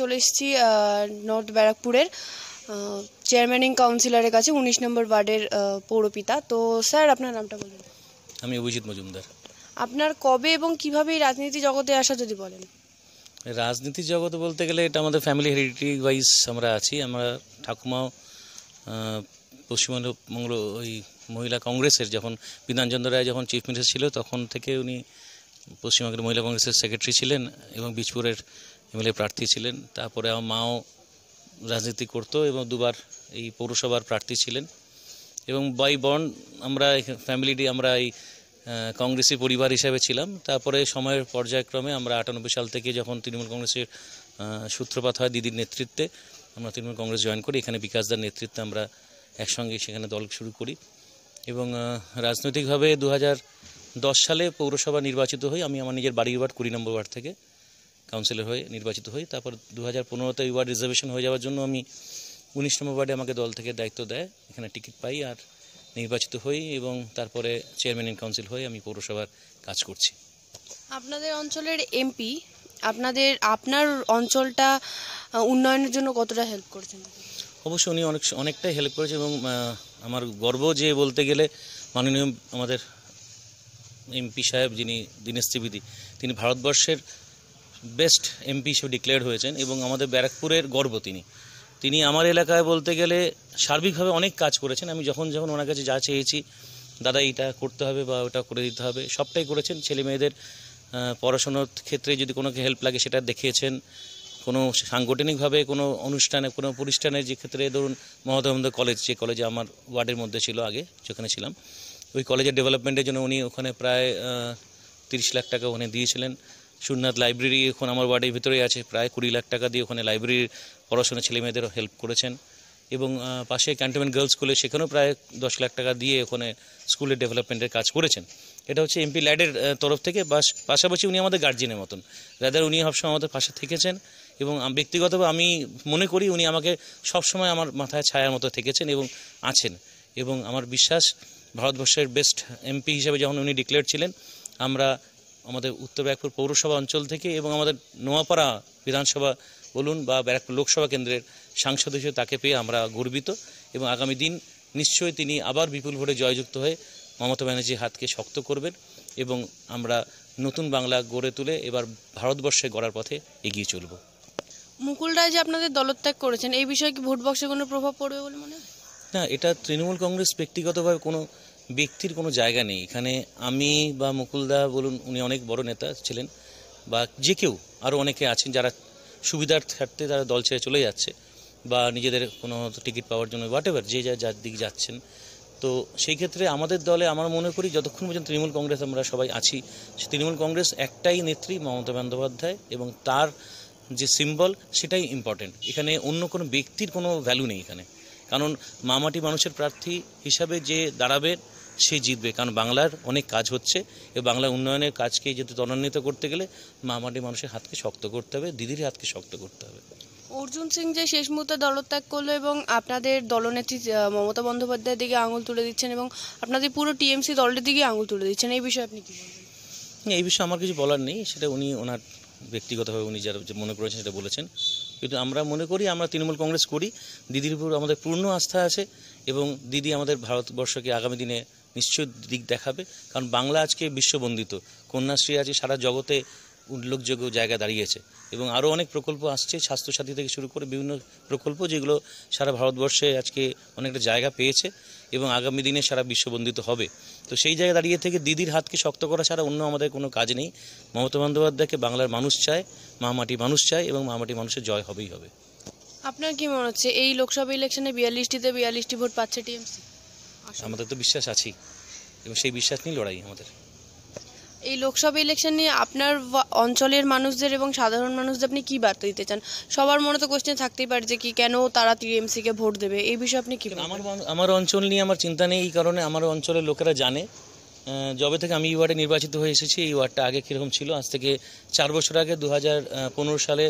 চলে এসেছি নর্থ ব্যারাকপুরের চেয়ারম্যানিং কাউন্সিলরের কাছে উনিশ নম্বর ওয়ার্ডের পৌরপিতা। তো স্যার আপনার নামটা বলুন। আমি অভিজিৎ মজুমদার। আপনার কবে এবং কীভাবে এই রাজনীতি জগতে আসা যদি বলেন? রাজনীতির জগৎ বলতে গেলে এটা আমাদের ফ্যামিলি হেরিটেজ ওয়াইজ আমরা আছি। আমরা ঠাকুমাও পশ্চিমবঙ্গ ওই মহিলা কংগ্রেসের যখন বিধানচন্দ্র রায় যখন চিফ মিনিস্টার ছিল তখন থেকে উনি পশ্চিমবঙ্গের মহিলা কংগ্রেসের সেক্রেটারি ছিলেন এবং বীজপুরের এমএলএ প্রার্থী ছিলেন। তারপরে আমার মাও রাজনীতি করতো এবং দুবার এই পৌরসভার প্রার্থী ছিলেন। এবং বাই বন্ড আমরা ফ্যামিলিটি আমরা এই কংগ্রেসি পরিবার হিসাবে ছিলাম। তারপরে সময়ের পর্যায়ক্রমে আমরা আটানব্বই সাল থেকে যখন তৃণমূল কংগ্রেসের সূত্রপাত হয় দিদির নেতৃত্বে, আমরা তৃণমূল কংগ্রেস জয়েন করি। এখানে বিকাশদার নেতৃত্বে আমরা একসঙ্গে সেখানে দল শুরু করি। এবং রাজনৈতিকভাবে দু সালে পৌরসভা নির্বাচিত হই। আমি আমার নিজের বাড়ির ওয়ার্ড কুড়ি নম্বর ওয়ার্ড থেকে। কাউন্সিলর হয়ে নির্বাচিত হই তারপর দু হাজার পনেরোতে ওয়ার্ড রিজার্ভেশন হয়ে যাওয়ার জন্য আমি উনিশ নম্বর ওয়ার্ডে আমাকে দল থেকে দায়িত্ব দেয়। এখানে টিকিট পাই আর নির্বাচিত হই এবং তারপরে চেয়ারম্যান ইন কাউন্সিল হয়ে আমি পৌরসভার কাজ করছি। আপনাদের অঞ্চলের এমপি আপনাদের আপনার অঞ্চলটা উন্নয়নের জন্য কতটা হেল্প করছেন? অবশ্যই উনি অনেক অনেকটাই হেল্প করেছে এবং আমার গর্ব যে বলতে গেলে মাননীয় আমাদের এমপি সাহেব যিনি দীনেশ ত্রিবেদী তিনি ভারতবর্ষের বেস্ট এমপি হিসেবে ডিক্লেয়ার হয়েছেন এবং আমাদের ব্যারাকপুরের গর্ব তিনি। তিনি আমার এলাকায় বলতে গেলে সার্বিকভাবে অনেক কাজ করেছেন। আমি যখন যখন ওনার কাছে যা চেয়েছি, দাদা এটা করতে হবে বা ওটা করে দিতে হবে। সবটাই করেছেন। ছেলে মেয়েদের পড়াশোনার ক্ষেত্রে যদি কোনো হেল্প লাগে সেটা দেখিয়েছেন। কোনো সাংগঠনিকভাবে, কোনো অনুষ্ঠানে, কোনো প্রতিষ্ঠানের যে ক্ষেত্রে ধরুন মহদানন্দ কলেজ যে কলেজে আমার ওয়ার্ডের মধ্যে ছিল আগে, যেখানে ছিলাম, ওই কলেজের ডেভেলপমেন্টের জন্য উনি ওখানে প্রায় তিরিশ লাখ টাকা ওখানে দিয়েছিলেন। সুরনাথ লাইব্রেরি এখন আমার ওয়ার্ডের ভিতরেই আছে। প্রায় কুড়ি লাখ টাকা দিয়ে ওখানে লাইব্রেরির পড়াশোনা ছেলে মেয়েদেরও হেল্প করেছেন। এবং পাশে ক্যান্টনমেন্ট গার্লস স্কুলে সেখানেও প্রায় দশ লাখ টাকা দিয়ে ওখানে স্কুলের ডেভেলপমেন্টের কাজ করেছেন। এটা হচ্ছে এমপি ল্যাডের তরফ থেকে পাশাপাশি উনি আমাদের গার্জিয়ানের মতন। রাদার উনি সবসময় আমাদের পাশে থেকেছেন এবং ব্যক্তিগতভাবে আমি মনে করি উনি আমাকে সবসময় আমার মাথায় ছায়ার মতো থেকেছেন এবং আছেন। এবং আমার বিশ্বাস, ভারতবর্ষের বেস্ট এমপি হিসেবে যখন উনি ডিক্লেয়ার ছিলেন, আমরা আমাদের উত্তর ব্যারাকপুর পৌরসভা অঞ্চল থেকে এবং আমাদের নোয়াপাড়া বিধানসভা বলুন বা ব্যারাকপুর লোকসভা কেন্দ্রের সাংসদ হিসেবে তাকে পেয়ে আমরা গর্বিত এবং আগামী দিন নিশ্চয়ই তিনি আবার বিপুল ভোটে জয়যুক্ত হয়ে মমতা ব্যানার্জির হাতকে শক্ত করবেন এবং আমরা নতুন বাংলা গড়ে তুলে এবার ভারতবর্ষে গড়ার পথে এগিয়ে চলব। মুকুল রায় যে আপনাদের দলত্যাগ করেছেন এই বিষয়ে কি ভোট বক্সে কোনো প্রভাব পড়বে বলে মনে হয়? না এটা তৃণমূল কংগ্রেস ব্যক্তিগতভাবে কোনো ব্যক্তির কোনো জায়গা নেই। এখানে আমি বা মুকুলদা বলুন, উনি অনেক বড় নেতা ছিলেন বা যে কেউ আরও অনেকে আছেন যারা সুবিধার স্বার্থে তারা দল ছেড়ে চলে যাচ্ছে বা নিজেদের কোনো টিকিট পাওয়ার জন্য হোয়াট এভার যে যা, যার দিক যাচ্ছেন। তো সেই ক্ষেত্রে আমাদের দলে আমার মনে করি যতক্ষণ পর্যন্ত তৃণমূল কংগ্রেস আমরা সবাই আছি, সে তৃণমূল কংগ্রেস একটাই নেত্রী মমতা বন্দ্যোপাধ্যায় এবং তার যে সিম্বল সেটাই ইম্পর্টেন্ট এখানে অন্য কোনো ব্যক্তির কোনো ভ্যালু নেই এখানে। কারণ মামাটি মানুষের প্রার্থী হিসাবে যে দাঁড়াবে সে জিতবে। কারণ বাংলার অনেক কাজ হচ্ছে। এবং বাংলার উন্নয়নের কাজকে যদি ত্বরান্বিত করতে গেলে মামাটি মানুষের হাতকে শক্ত করতে হবে দিদির হাতকে শক্ত করতে হবে। অর্জুন সিং যে শেষ মুহূর্তে দলত্যাগ করল এবং আপনাদের দলনেত্রী মমতা বন্দ্যোপাধ্যায়ের দিকে আঙুল তুলে দিচ্ছেন এবং আপনাদের পুরো টিএমসি দলের দিকে আঙুল তুলে দিচ্ছেন এই বিষয়ে আপনি কি এই বিষয়ে আমার কিছু বলার নেই। সেটা উনি ওনার ব্যক্তিগতভাবে উনি যারা যে মনে করেছেন সেটা বলেছেন। কিন্তু আমরা মনে করি আমরা তৃণমূল কংগ্রেস করি দিদির উপর আমাদের পূর্ণ আস্থা আছে এবং দিদি আমাদের ভারতবর্ষকে আগামী দিনে নিশ্চয় দিক দেখাবে। কারণ বাংলা আজকে বিশ্ববন্দিত কন্যাশ্রী আজকে সারা জগতে উল্লেখযোগ্য জায়গা দাঁড়িয়েছে। এবং আরও অনেক প্রকল্প আসছে স্বাস্থ্যসাথী থেকে শুরু করে বিভিন্ন প্রকল্প যেগুলো সারা ভারতবর্ষে আজকে অনেকটা জায়গা পেয়েছে এবং আগামী দিনে সারা বিশ্ববন্দিত হবে। তো সেই জায়গায় দাঁড়িয়ে থেকে দিদির হাতকে শক্ত করা ছাড়া অন্য আমাদের কোনো কাজ নেই। মমতা বন্দ্যোপাধ্যায়কে বাংলার মানুষ চায়, মা মাটি মানুষ চায় এবং মা মাটি মানুষের জয় হবেই হবে। আপনার কি মনে হচ্ছে? এই লোকসভা ইলেকশনে বিয়াল্লিশটিতে বিয়াল্লিশটি ভোট পাচ্ছে টিএমসি? আমাদের তো বিশ্বাস আছেই। এবং সেই বিশ্বাস নিয়ে লড়াই আমাদের। এই লোকসভা ইলেকশন নিয়ে আপনার অঞ্চলের মানুষদের এবং সাধারণ মানুষদের আপনি কি বার্তা দিতে চান? সবার মনে তো কোশ্চেন থাকতেই পারে যে কি কেন তারা টিএমসি কে ভোট দেবে? এই বিষয়ে আপনি কি আমার আমার অঞ্চল নিয়ে আমার চিন্তা নেই এই কারণে আমার অঞ্চলের লোকেরা জানে। যবে থেকে আমি এই ওয়ার্ডে নির্বাচিত হয়ে এসেছি এই ওয়ার্ডটা আগে কীরকম ছিল আজ থেকে চার বছর আগে দু হাজার পনেরো সালে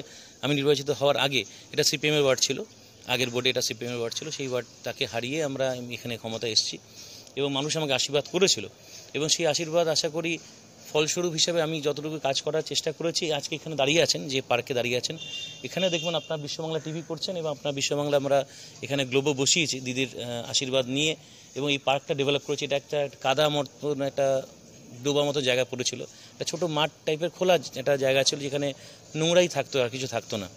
আমি নির্বাচিত হওয়ার আগে এটা সিপিএমের ওয়ার্ড ছিল। আগের বোর্ডে এটা সিপিএমের ওয়ার্ড ছিল, সেই ওয়ার্ডটাকে হারিয়ে আমরা এখানে ক্ষমতায় এসেছি এবং মানুষ আমাকে আশীর্বাদ করেছিল এবং সেই আশীর্বাদ আশা করি ফলস্বরূপ হিসাবে আমি যতটুকু কাজ করার চেষ্টা করেছি, আজকে এখানে দাঁড়িয়ে আছেন, যে পার্কে দাঁড়িয়ে আছেন। এখানে দেখবেন আপনার বিশ্ববাংলা টিভি করছেন এবং আপনার বিশ্ববাংলা আমরা এখানে গ্লোবো বসিয়েছি দিদির আশীর্বাদ নিয়ে এবং এই পার্কটা ডেভেলপ করেছি। এটা একটা কাদা মতন একটা ডোবা মতো জায়গা পড়েছিল। একটা ছোটো মাঠ টাইপের খোলা একটা জায়গা ছিল যেখানে নোংরাই থাকতো আর কিছু থাকতো না।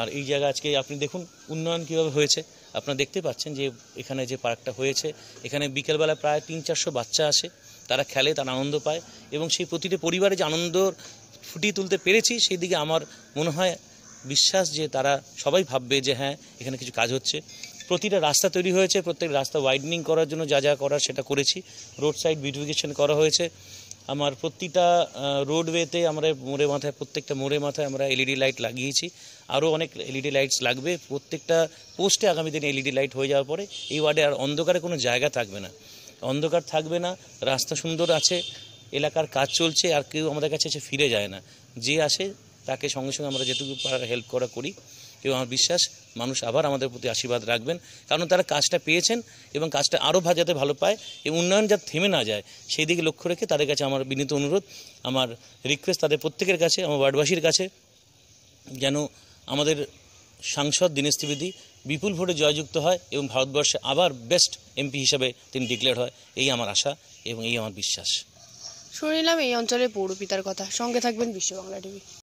আর এই জায়গা আজকে আপনি দেখুন উন্নয়ন কীভাবে হয়েছে। আপনারা দেখতে পাচ্ছেন যে এখানে যে পার্কটা হয়েছে, এখানে বিকেলবেলা প্রায় তিন চারশো বাচ্চা আসে, তারা খেলে, তারা আনন্দ পায় এবং সেই প্রতিটি পরিবারে যে আনন্দ ফুটিয়ে তুলতে পেরেছি, সেই দিকে আমার মনে হয় বিশ্বাস যে তারা সবাই ভাববে যে হ্যাঁ এখানে কিছু কাজ হচ্ছে। প্রতিটা রাস্তা তৈরি হয়েছে, প্রত্যেক রাস্তা ওয়াইডনিং করার জন্য যা যা করার সেটা করেছি। রোড সাইড বিউটিফিকেশন করা হয়েছে। আমার প্রতিটা রোডওয়েতে আমরা মোড়ে মাথায়, প্রত্যেকটা মোড়ে মাথায় আমরা এলইডি লাইট লাগিয়েছি। আরও অনেক এলইডি লাইটস লাগবে। প্রত্যেকটা পোস্টে আগামী দিনে এলইডি লাইট হয়ে যাওয়ার পরে এই ওয়ার্ডে আর অন্ধকারে কোনো জায়গা থাকবে না। অন্ধকার থাকবে না, রাস্তা সুন্দর আছে, এলাকার কাজ চলছে, আর কেউ আমাদের কাছে এসে ফিরে যায় না। যে আসে তাকে সঙ্গে সঙ্গে আমরা যেটুকু পারার হেল্প করা করি, এবং আমার বিশ্বাস মানুষ আবার আমাদের প্রতি আশীর্বাদ রাখবেন। কারণ তারা কাজটা পেয়েছেন এবং কাজটা আরও যাতে ভালো পায়, এবং উন্নয়ন যাতে থেমে না যায়, সেই দিকে লক্ষ্য রেখে তাদের কাছে আমার বিনীত অনুরোধ। আমার রিকোয়েস্ট তাদের প্রত্যেকের কাছে, আমার ওয়ার্ডবাসীর কাছে, যেন আমাদের সাংসদ দীনেশ ত্রিবেদী বিপুল ভোটে জয়যুক্ত হয় এবং ভারতবর্ষে আবার বেস্ট এমপি হিসাবে তিনি ডিক্লেয়ার হয়, এই আমার আশা এবং এই আমার বিশ্বাস। শুনে নিলাম এই অঞ্চলের পৌরপিতার কথা। সঙ্গে থাকবেন বিশ্ব বাংলা টিভি।